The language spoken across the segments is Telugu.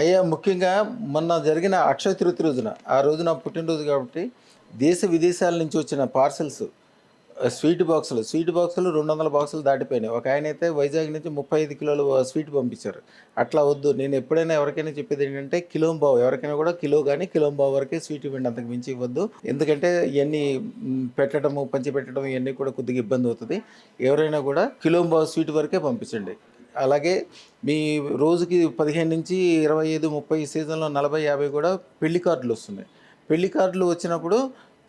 అయ్యా ముఖ్యంగా మొన్న జరిగిన అక్షయ తృతీయ రోజున ఆ రోజు నా పుట్టినరోజు కాబట్టి దేశ విదేశాల నుంచి వచ్చిన పార్సల్స్ స్వీట్ బాక్సులు స్వీట్ బాక్సులు రెండు వందల బాక్సులు దాటిపోయినాయి. ఒక ఆయన అయితే వైజాగ్ నుంచి ముప్పై ఐదు కిలోలు స్వీట్ పంపించారు. అట్లా వద్దు నేను ఎప్పుడైనా ఎవరికైనా చెప్పేది ఏంటంటే కిలోంబావు ఎవరికైనా కూడా కిలో కానీ కిలోంబావు వరకే స్వీట్ ఇవ్వండి అంతకు మించి ఇవ్వద్దు. ఎందుకంటే ఇవన్నీ పెట్టడము పంచి పెట్టడం ఇవన్నీ కూడా కొద్దిగా ఇబ్బంది అవుతుంది. ఎవరైనా కూడా కిలోంబావు స్వీట్ వరకే పంపించండి. అలాగే మీ రోజుకి పదిహేను నుంచి ఇరవై ఐదు ముప్పై సీజన్లో నలభై యాభై కూడా పెళ్ళి కార్డులు వస్తున్నాయి. పెళ్ళి కార్డులు వచ్చినప్పుడు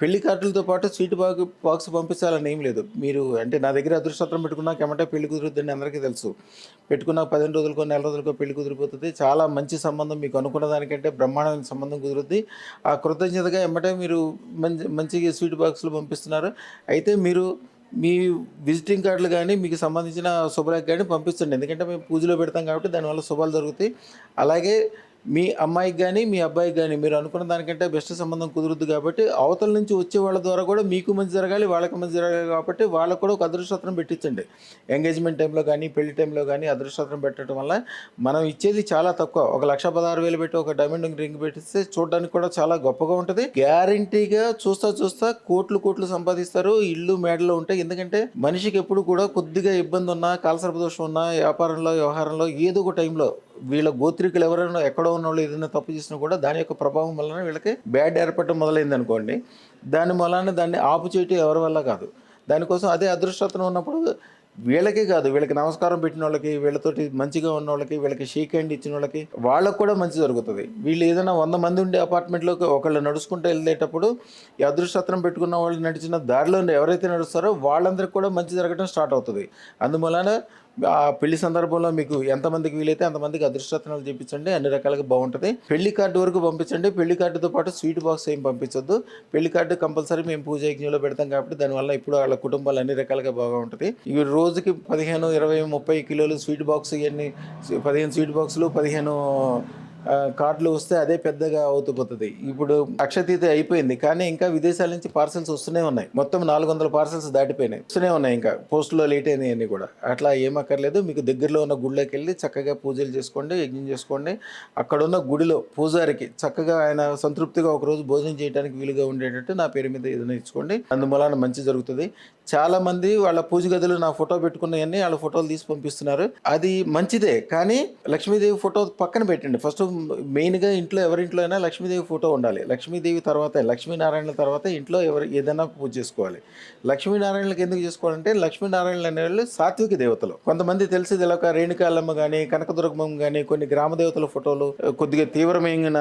పెళ్ళి కార్డులతో పాటు స్వీట్ బాక్ బాక్స్ పంపించాలని ఏం లేదు. మీరు అంటే నా దగ్గర అదృష్టత్రం పెట్టుకున్నాక ఏమంటే పెళ్ళి కుదురుద్దని అందరికీ తెలుసు. పెట్టుకున్న పదిహేను రోజులకో నెల రోజులకో పెళ్ళి కుదిరిపోతుంది. చాలా మంచి సంబంధం మీకు అనుకున్న దానికంటే బ్రహ్మాండమైన సంబంధం కుదురుద్ది. ఆ కృతజ్ఞతగా ఏమంటే మీరు మంచి మంచిగా స్వీట్ బాక్సులు పంపిస్తున్నారు. అయితే మీరు మీ విజిటింగ్ కార్డులు కానీ మీకు సంబంధించిన శుభలేఖ కానీ పంపిస్తుండే. ఎందుకంటే మేము పూజలో పెడతాం కాబట్టి దానివల్ల శుభాలు జరుగుతాయి. అలాగే మీ అమ్మాయికి కానీ మీ అబ్బాయికి కానీ మీరు అనుకున్న దానికంటే బెస్ట్ సంబంధం కుదురుద్ది కాబట్టి అవతల నుంచి వచ్చే వాళ్ళ ద్వారా కూడా మీకు మంచి జరగాలి వాళ్ళకి మంచి జరగాలి కాబట్టి వాళ్ళకు కూడా ఒక అదృష్టత్రం పెట్టించండి. ఎంగేజ్మెంట్ టైంలో కానీ పెళ్ళి టైంలో కానీ అదృష్టత్రం పెట్టడం వల్ల మనం ఇచ్చేది చాలా తక్కువ. ఒక లక్ష పదహారు వేలు పెట్టి ఒక డైమండ్ రింగ్ పెట్టిస్తే చూడడానికి కూడా చాలా గొప్పగా ఉంటుంది. గ్యారంటీగా చూస్తా చూస్తా కోట్లు కోట్లు సంపాదిస్తారు. ఇల్లు మేడలో ఉంటాయి. ఎందుకంటే మనిషికి ఎప్పుడు కూడా కొద్దిగా ఇబ్బంది ఉన్నా కాలసర్ప దోషం ఉన్నా వ్యాపారంలో వ్యవహారంలో ఏదో ఒక టైంలో వీళ్ళ గోత్రికులు ఎవరైనా ఎక్కడో ఉన్న వాళ్ళు ఏదైనా తప్పు చేసినా కూడా దాని యొక్క ప్రభావం వలన వీళ్ళకి బ్యాడ్ ఏర్పడటం మొదలైంది అనుకోండి దాని వలన దాన్ని ఆపు చేయటం ఎవరి వల్ల కాదు. దానికోసం అదే అదృష్టత్వం ఉన్నప్పుడు వీళ్ళకే కాదు వీళ్ళకి నమస్కారం పెట్టిన వాళ్ళకి వీళ్ళతోటి మంచిగా ఉన్న వాళ్ళకి వీళ్ళకి షేక్ హ్యాండ్ ఇచ్చిన వాళ్ళకి వాళ్ళకు కూడా మంచి జరుగుతుంది. వీళ్ళు ఏదైనా వంద మంది ఉండే అపార్ట్మెంట్లోకి ఒకళ్ళు నడుచుకుంటూ వెళ్ళేటప్పుడు ఈ అదృష్టత్రం పెట్టుకున్న వాళ్ళు నడిచిన దారిలో ఎవరైతే నడుస్తారో వాళ్ళందరికీ కూడా మంచి జరగడం స్టార్ట్ అవుతుంది. అందువలన ఆ పెళ్ళి సందర్భంలో మీకు ఎంతమందికి వీలైతే అంతమందికి అదృష్టత్నాలు చూపించండి అన్ని రకాలుగా బాగుంటుంది. పెళ్ళి కార్డు వరకు పంపించండి. పెళ్ళి కార్డుతో పాటు స్వీట్ బాక్స్ ఏం పంపించొద్దు. పెళ్ళి కార్డు కంపల్సరీ మేము పూజ యజ్ఞంలో పెడతాం కాబట్టి దానివల్ల ఇప్పుడు వాళ్ళ కుటుంబాలు అన్ని రకాలుగా బాగా ఉంటుంది ఇవి రోజుకి పదిహేను ఇరవై ముప్పై కిలోలు స్వీట్ బాక్స్ ఇవన్నీ పదిహేను స్వీట్ బాక్సులు పదిహేను కార్డులు వస్తే అదే పెద్దగా అవుతుపోతుంది ఇప్పుడు అక్షతీత అయిపోయింది కానీ ఇంకా విదేశాల నుంచి పార్సల్స్ వస్తూనే ఉన్నాయి. మొత్తం నాలుగు వందల పార్సల్స్ దాటిపోయినాయి. వస్తూనే ఉన్నాయి ఇంకా. పోస్టులో లేట్ అయినాయి అన్ని కూడా. అట్లా ఏమక్కర్లేదు మీకు దగ్గరలో ఉన్న గుడిలోకి వెళ్ళి చక్కగా పూజలు చేసుకోండి యజ్ఞం చేసుకోండి. అక్కడ ఉన్న గుడిలో పూజారికి చక్కగా ఆయన సంతృప్తిగా ఒకరోజు భోజనం చేయడానికి వీలుగా ఉండేటట్టు నా పేరు మీద ఏదైనా ఇచ్చుకోండి. అందువలన మంచి జరుగుతుంది. చాలామంది వాళ్ళ పూజ గదిలో నా ఫోటో పెట్టుకున్నవన్నీ వాళ్ళ ఫోటోలు తీసి పంపిస్తున్నారు. అది మంచిదే కానీ లక్ష్మీదేవి ఫోటో పక్కన పెట్టండి. ఫస్ట్ మెయిన్గా ఇంట్లో ఎవరింట్లో అయినా లక్ష్మీదేవి ఫోటో ఉండాలి. లక్ష్మీదేవి తర్వాత లక్ష్మీనారాయణ తర్వాత ఇంట్లో ఎవరు ఏదైనా పూజ చేసుకోవాలి. లక్ష్మీనారాయణలకు ఎందుకు చేసుకోవాలంటే లక్ష్మీనారాయణలు అనేవాళ్ళు సాత్విక దేవతలు. కొంతమంది తెలిసి ఒక రేణుకాలమ్మ కానీ కనకదుర్గమ్మ కానీ కొన్ని గ్రామ దేవతల ఫోటోలు కొద్దిగా తీవ్రమైన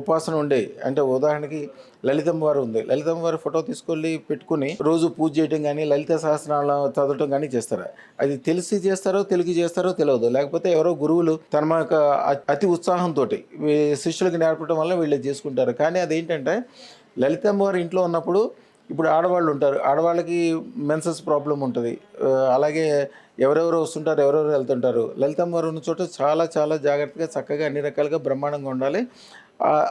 ఉపాసన ఉండే. అంటే ఉదాహరణకి లలితమ్మ వారు ఉంది. లలితమ్మ వారి ఫోటో తీసుకెళ్ళి పెట్టుకుని రోజు పూజ చేయడం కానీ లలిత సహస్రాలు చదవటం కానీ చేస్తారు? అది తెలిసి చేస్తారో తెలిగి చేస్తారో తెలియదు లేకపోతే ఎవరో గురువులు తన యొక్క అతి ఉత్సాహంతో శిష్యులకి నేర్పడం వల్ల వీళ్ళు చేసుకుంటారు. కానీ అదేంటంటే లలితమ్మ వారి ఇంట్లో ఉన్నప్పుడు ఇప్పుడు ఆడవాళ్ళు ఉంటారు. ఆడవాళ్ళకి మెన్సెస్ ప్రాబ్లం ఉంటుంది. అలాగే ఎవరెవరు వస్తుంటారు ఎవరెవరు వెళ్తుంటారు. లలితమ్మ వారు ఉన్న చోట చాలా చాలా జాగ్రత్తగా చక్కగా అన్ని రకాలుగా బ్రహ్మాండంగా ఉండాలి.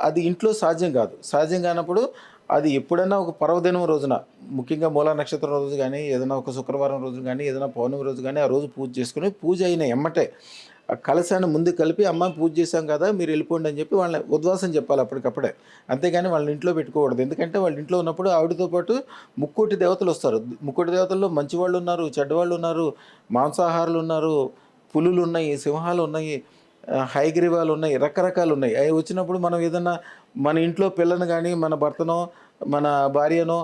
అది ఇంట్లో సాధ్యం కాదు. సాధ్యం కానప్పుడు అది ఎప్పుడైనా ఒక పర్వదినం రోజున ముఖ్యంగా మూలా నక్షత్రం రోజు కానీ ఏదైనా ఒక శుక్రవారం రోజు కానీ ఏదైనా పౌర్ణమి రోజు కానీ ఆ రోజు పూజ చేసుకుని పూజ అయిన ఎమ్మటే ఆ కలశాన్ని ముందు కలిపి అమ్మ పూజ చేశాం కదా మీరు వెళ్ళిపోండి అని చెప్పి వాళ్ళని ఉద్వాసం చెప్పాలి అప్పటికప్పుడే. అంతేగాని వాళ్ళని ఇంట్లో పెట్టుకోకూడదు. ఎందుకంటే వాళ్ళ ఇంట్లో ఉన్నప్పుడు ఆవిడతో పాటు ముక్కోటి దేవతలు వస్తారు. ముక్కోటి దేవతల్లో మంచివాళ్ళు ఉన్నారు చెడ్డవాళ్ళు ఉన్నారు మాంసాహారులు ఉన్నారు పులులు ఉన్నాయి సింహాలు ఉన్నాయి. హైగ్రీవాలు ఉన్నాయి రకరకాలు ఉన్నాయి. అవి వచ్చినప్పుడు మనం ఏదన్నా మన ఇంట్లో పిల్లని కానీ మన భర్తనో మన భార్యనో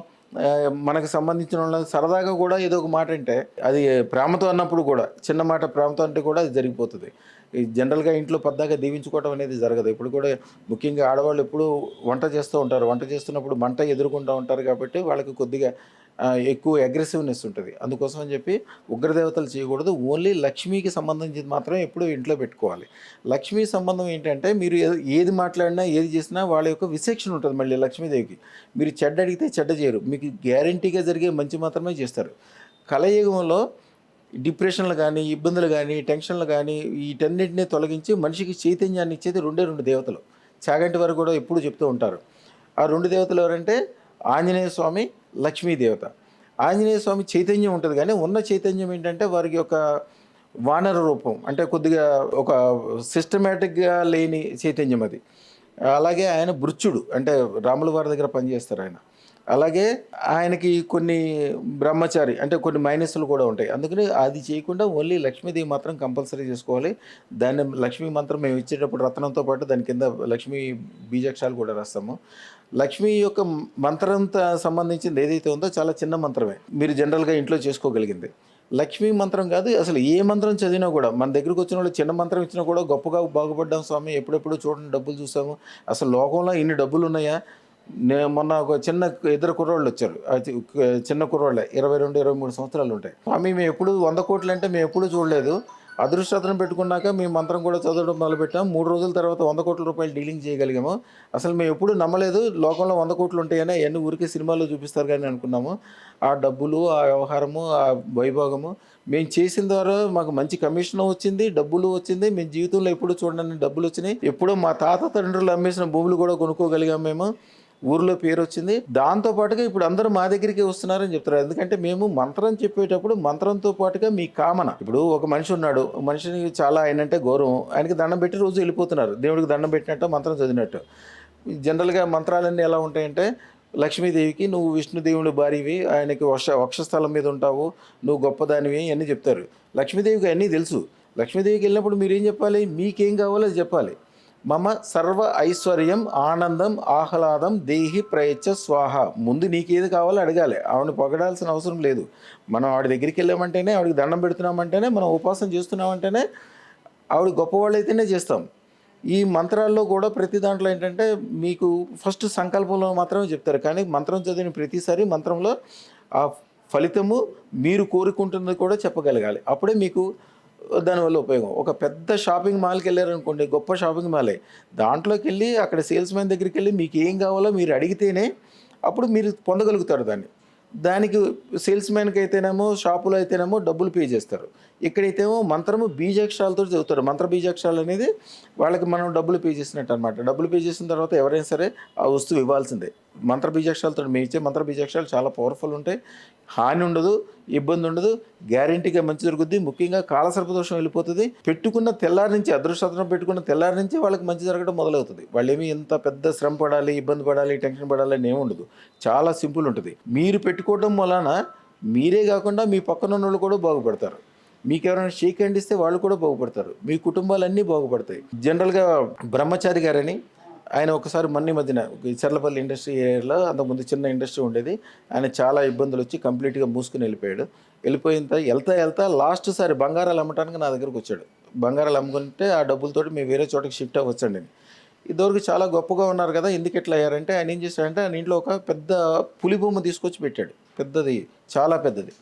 మనకు సంబంధించిన వాళ్ళని సరదాగా కూడా ఏదో ఒక మాట అంటే అది ప్రేమతో అన్నప్పుడు కూడా చిన్న మాట ప్రేమతో అంటే కూడా అది జరిగిపోతుంది. ఈ జనరల్గా ఇంట్లో పద్దాగా దీవించుకోవడం అనేది జరగదు. ఇప్పుడు కూడా ముఖ్యంగా ఆడవాళ్ళు ఎప్పుడు వంట చేస్తూ ఉంటారు. వంట చేస్తున్నప్పుడు మంట ఎదుర్కొంటూ ఉంటారు కాబట్టి వాళ్ళకి కొద్దిగా ఎక్కువ అగ్రెసివ్నెస్ ఉంటుంది. అందుకోసం అని చెప్పి ఉగ్రదేవతలు చేయకూడదు. ఓన్లీ లక్ష్మీకి సంబంధించింది మాత్రమే ఎప్పుడు ఇంట్లో పెట్టుకోవాలి. లక్ష్మీ సంబంధం ఏంటంటే మీరు ఏది మాట్లాడినా ఏది చేసినా వాళ్ళ యొక్క విశేషణ ఉంటుంది మళ్ళీ లక్ష్మీదేవికి. మీరు చెడ్డ అడిగితే చెడ్డ చేయరు. మీకు గ్యారంటీగా జరిగే మంచి మాత్రమే చేస్తారు. కలయుగంలో డిప్రెషన్లు కానీ ఇబ్బందులు కానీ టెన్షన్లు కానీ వీటన్నిటిని తొలగించి మనిషికి చైతన్యాన్ని ఇచ్చేది రెండే రెండు దేవతలు. చాగంటి వారు కూడా ఎప్పుడు చెప్తూ ఉంటారు. ఆ రెండు దేవతలు ఎవరంటే ఆంజనేయ స్వామి లక్ష్మీ దేవత ఆంజనేయ స్వామి చైతన్యం ఉంటుంది కానీ ఉన్న చైతన్యం ఏంటంటే వారికి యొక్క వానర రూపం. అంటే కొద్దిగా ఒక సిస్టమేటిక్గా లేని చైతన్యం అది. అలాగే ఆయన బృచ్చుడు అంటే రాముల వారి దగ్గర పనిచేస్తారు ఆయన. అలాగే ఆయనకి కొన్ని బ్రహ్మచారి అంటే కొన్ని మైనస్లు కూడా ఉంటాయి. అందుకని అది చేయకుండా ఓన్లీ లక్ష్మీదేవి మాత్రం కంపల్సరీ చేసుకోవాలి. దాన్ని లక్ష్మీ మంత్రం మేము ఇచ్చేటప్పుడు రత్నంతో పాటు దాని కింద లక్ష్మీ బీజాక్షాలు కూడా రాస్తాము. లక్ష్మీ యొక్క మంత్రంతో సంబంధించింది ఏదైతే ఉందో చాలా చిన్న మంత్రమే. మీరు జనరల్గా ఇంట్లో చేసుకోగలిగింది. లక్ష్మీ మంత్రం కాదు అసలు ఏ మంత్రం చదివినా కూడా మన దగ్గరికి వచ్చిన వాళ్ళు చిన్న మంత్రం ఇచ్చినా కూడా గొప్పగా బాగుపడ్డాం స్వామి ఎప్పుడెప్పుడు చూడండి డబ్బులు చూసాము అసలు లోకంలో ఇన్ని డబ్బులు ఉన్నాయా? నేను మొన్న ఒక చిన్న ఇద్దరు కుర్రోళ్ళు వచ్చారు. చిన్న కుర్రోళ్ళే. ఇరవై రెండు ఇరవై మూడు సంవత్సరాలు ఉంటాయి. స్వామి మేము ఎప్పుడు వంద కోట్లు అంటే మేము ఎప్పుడు చూడలేదు. అదృష్టతను పెట్టుకున్నాక మేము మంత్రం కూడా చదవడం మొదలుపెట్టాం. మూడు రోజుల తర్వాత వంద కోట్ల రూపాయలు డీలింగ్ చేయగలిగాము. అసలు మేము ఎప్పుడు నమ్మలేదు. లోకంలో వంద కోట్లు ఉంటాయని అవన్నీ ఊరికే సినిమాల్లో చూపిస్తారు కానీ అనుకున్నాము. ఆ డబ్బులు ఆ వ్యవహారము ఆ వైభోగము మేము చేసిన ద్వారా మాకు మంచి కమిషన్ వచ్చింది డబ్బులు వచ్చింది. మేము జీవితంలో ఎప్పుడు చూడండి డబ్బులు వచ్చినాయి. ఎప్పుడో మా తాత తండ్రులు అమ్మేసిన భూములు కూడా కొనుక్కోగలిగాం మేము. ఊర్లో పేరు వచ్చింది. దాంతో పాటుగా ఇప్పుడు అందరూ మా దగ్గరికి వస్తున్నారని చెప్తారు ఎందుకంటే మేము మంత్రం చెప్పేటప్పుడు మంత్రంతో పాటుగా మీ కామన. ఇప్పుడు ఒక మనిషి ఉన్నాడు. మనిషిని చాలా ఆయనంటే గౌరవం. ఆయనకి దండం పెట్టి రోజు వెళ్ళిపోతున్నారు. దేవుడికి దండం పెట్టినట్టు మంత్రం చదివినట్టు. జనరల్గా మంత్రాలన్నీ ఎలా ఉంటాయంటే లక్ష్మీదేవికి నువ్వు విష్ణుదేవుని భార్యవి ఆయనకి వక్ష వక్షస్థలం మీద ఉంటావు నువ్వు గొప్పదానివి అన్నీ చెప్తారు. లక్ష్మీదేవికి అన్నీ తెలుసు. లక్ష్మీదేవికి వెళ్ళినప్పుడు మీరు ఏం చెప్పాలి? మీకేం కావాలో అది చెప్పాలి. మమ సర్వ ఐశ్వర్యం ఆనందం ఆహ్లాదం దేహి ప్రయచ్చ స్వాహ. ముందు నీకేది కావాలో అడగాలి. ఆవిడని పొగడాల్సిన అవసరం లేదు. మనం ఆవిడ దగ్గరికి వెళ్ళామంటేనే ఆవిడకి దండం పెడుతున్నామంటేనే మనం ఉపాసన చేస్తున్నామంటేనే ఆవిడ గొప్పవాళ్ళు అయితేనే చేస్తాం. ఈ మంత్రాల్లో కూడా ప్రతి దాంట్లో ఏంటంటే మీకు ఫస్ట్ సంకల్పంలో మాత్రమే చెప్తారు. కానీ మంత్రం చదివిన ప్రతిసారి మంత్రంలో ఆ ఫలితము మీరు కోరుకుంటున్నది కూడా చెప్పగలగాలి. అప్పుడే మీకు దానివల్ల ఉపయోగం. ఒక పెద్ద షాపింగ్ మాల్కి వెళ్ళారనుకోండి గొప్ప షాపింగ్ మాలే. దాంట్లోకి వెళ్ళి అక్కడ సేల్స్ మ్యాన్ దగ్గరికి వెళ్ళి మీకు ఏం కావాలో మీరు అడిగితేనే అప్పుడు మీరు పొందగలుగుతారు దాన్ని. దానికి సేల్స్ మ్యాన్కి అయితేనేమో షాపులో అయితేనేమో డబ్బులు పే చేస్తారు. ఇక్కడైతేమో మంత్రము బీజాక్షరాలతో చదువుతారు. మంత్ర బీజాక్షరాలు అనేది వాళ్ళకి మనం డబ్బులు పే చేసినట్టు అనమాట డబ్బులు పే చేసిన తర్వాత ఎవరైనా సరే ఆ వస్తువు ఇవ్వాల్సిందే. మంత్ర బీజాక్షరాలతో మేము మంత్ర బీజాక్షరాలు చాలా పవర్ఫుల్ ఉంటాయి. హాని ఉండదు ఇబ్బంది ఉండదు. గ్యారంటీగా మంచి జరుగుద్ది. ముఖ్యంగా కాలసర్పదోషం వెళ్ళిపోతుంది. పెట్టుకున్న తెల్లారి నుంచి అదృష్టం పెట్టుకున్న తెల్లారి నుంచి వాళ్ళకి మంచి జరగడం మొదలవుతుంది. వాళ్ళు ఏమి ఎంత పెద్ద శ్రమ పడాలి ఇబ్బంది పడాలి టెన్షన్ పడాలి అని ఉండదు. చాలా సింపుల్ ఉంటుంది. మీరు పెట్టుకోవడం వలన మీరే కాకుండా మీ పక్కన ఉన్న వాళ్ళు కూడా బాగుపడతారు. మీకు ఎవరైనా షేక్ హ్యాండ్ ఇస్తే వాళ్ళు కూడా బాగుపడతారు. మీ కుటుంబాలన్నీ బాగుపడతాయి. జనరల్గా బ్రహ్మచారి గారని ఆయన ఒకసారి మొన్న మధ్యన చర్లపల్లి ఇండస్ట్రీ ఏరియాలో అంతకుముందు చిన్న ఇండస్ట్రీ ఉండేది. ఆయన చాలా ఇబ్బందులు వచ్చి కంప్లీట్గా మూసుకుని వెళ్ళిపోయాడు. వెళ్ళిపోయిన తర్వాత వెళ్తా వెళ్తా లాస్ట్ సారి బంగారాలు అమ్మటానికి నా దగ్గరకు వచ్చాడు. బంగారాలు అమ్ముకుంటే ఆ డబ్బులతో మేము వేరే చోటకి షిఫ్ట్ అవ్వచ్చండి ఇదివరకు చాలా గొప్పగా ఉన్నారు కదా ఎందుకు ఎట్లా అయ్యారంటే ఆయన ఏం చేశాడంటే ఆయన ఇంట్లో ఒక పెద్ద పులి బొమ్మ తీసుకొచ్చి పెట్టాడు. పెద్దది చాలా పెద్దది.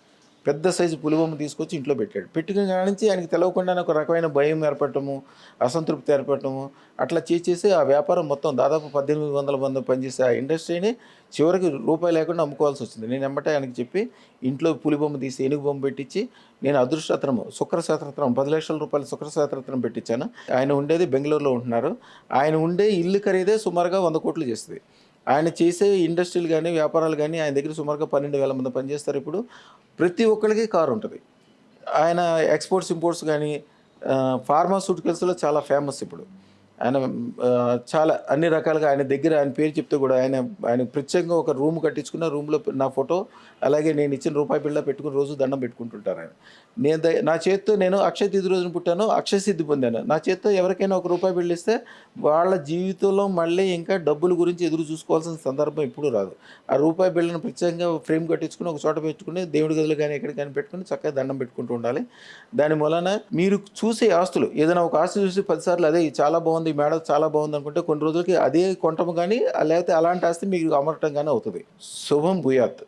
పెద్ద సైజు పులిబొమ్మ తీసుకొచ్చి ఇంట్లో పెట్టాడు. పెట్టుకుని కాడ నుంచి ఆయనకి తెలవకుండా ఒక రకమైన భయం ఏర్పడటము అసంతృప్తి ఏర్పడటము అట్లా చేసేసి ఆ వ్యాపారం మొత్తం దాదాపు పద్దెనిమిది వందల మంది పనిచేసే ఆ ఇండస్ట్రీని చివరికి రూపాయి లేకుండా అమ్ముకోవాల్సి వచ్చింది. నేను ఎమ్మటే ఆయనకి చెప్పి ఇంట్లో పులిబొమ్మ తీసి ఏనుగు బొమ్మ పెట్టించి నేను అదృష్టత్రము శుక్రశాస్త్రత్రం పది లక్షల రూపాయల శుక్రశాస్త్రం పెట్టించాను. ఆయన ఉండేది బెంగళూరులో ఉంటున్నారు. ఆయన ఉండే ఇల్లు ఖరీదే సుమారుగా వంద కోట్లు చేస్తుంది. ఆయన చేసే ఇండస్ట్రీలు కానీ వ్యాపారాలు కానీ ఆయన దగ్గర సుమారుగా పన్నెండు వేల మంది పనిచేస్తారు. ఇప్పుడు ప్రతి ఒక్కరికి కారు ఉంటుంది. ఆయన ఎక్స్పోర్ట్స్ ఇంపోర్ట్స్ కానీ ఫార్మాస్యూటికల్స్లో చాలా ఫేమస్ ఇప్పుడు. ఆయన చాలా అన్ని రకాలుగా ఆయన దగ్గర ఆయన పేరు చెప్తే కూడా ఆయన ఆయన ప్రత్యేకంగా ఒక రూమ్ కట్టించుకున్న రూమ్లో నా ఫోటో అలాగే నేను ఇచ్చిన రూపాయి బిళ్ళ పెట్టుకుని రోజు దండం పెట్టుకుంటుంటారు ఆయన. నేను నా చేత్తో నేను అక్షయ తిథి రోజున పుట్టాను అక్షయ సిద్ధి పొందాను. నా చేత్తో ఎవరికైనా ఒక రూపాయి బిళ్ళ ఇస్తే వాళ్ళ జీవితంలో మళ్ళీ ఇంకా డబ్బుల గురించి ఎదురు చూసుకోవాల్సిన సందర్భం ఎప్పుడూ రాదు. ఆ రూపాయి బిళ్ళను ప్రత్యేకంగా ఫ్రేమ్ కట్టించుకుని ఒక చోట పెట్టుకుని దేవుడి గదులు కానీ ఎక్కడ కానీ పెట్టుకుని చక్కగా దండం పెట్టుకుంటూ ఉండాలి. దాని మూలన మీరు చూసే ఆస్తులు ఏదైనా ఒక ఆస్తి చూసి పదిసార్లు అదే చాలా బాగుంది ఈ మేడ చాలా బాగుంది అనుకుంటే కొన్ని రోజులకి అదే కొంటాము కానీ లేకపోతే అలాంటి ఆస్తి మీకు అమరటం కానీ అవుతుంది. శుభం భూయాత్.